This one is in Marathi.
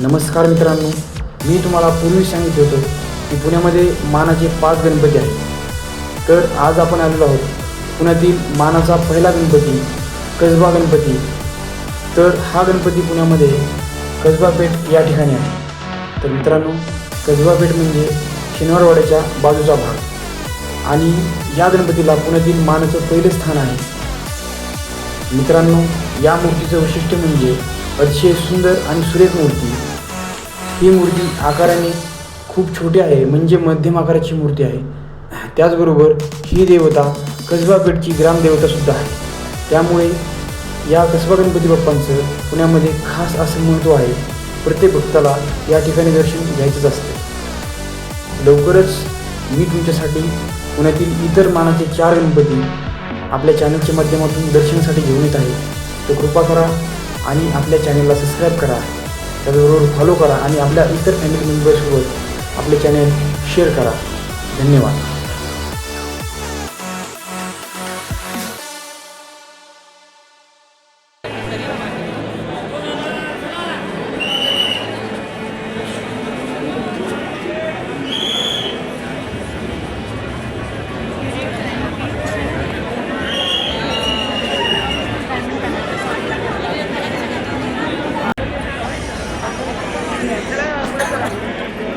नमस्कार मित्रांनो मी तुम्हाला पूर्वी सांगितलं होतं की पुण्यामध्ये मानाचे पाच गणपती आहेत. तर आज आपण आलेलो आहोत पुण्यातील मानाचा पहिला गणपती कसबा गणपती. तर हा गणपती पुण्यामध्ये कसबा पेठ या ठिकाणी आहे. तर मित्रांनो कसबा पेठ म्हणजे शनिवारवाड्याच्या बाजूचा भाग. आणि या गणपतीला पुण्यातील मानाचं पहिलं स्थान आहे. मित्रांनो या मूर्तीचं वैशिष्ट्य म्हणजे अतिशय सुंदर आणि सुरेख मूर्ती. ही मूर्ती आकाराने खूप छोटी आहे म्हणजे मध्यम आकाराची मूर्ती आहे. त्याचबरोबर ही देवता कसबा पेठची ग्रामदेवतासुद्धा आहे. त्यामुळे या कसबा गणपती बाप्पांचं पुण्यामध्ये खास असं महत्त्व आहे. प्रत्येक भक्ताला या ठिकाणी दर्शन घ्यायचंच असते. लवकरच मी तुमच्यासाठी पुण्यातील इतर मानाचे चार गणपती आपल्या चॅनलच्या माध्यमातून दर्शनासाठी घेऊन येत आहे. तर कृपा करा आणि आपल्या चॅनलला सबस्क्राईब करा. त्याचबरोबर फॉलो करा आणि आपल्या इतर फॅमिली मेंबर्ससोबत आपले चॅनल शेअर करा. धन्यवाद. いいね。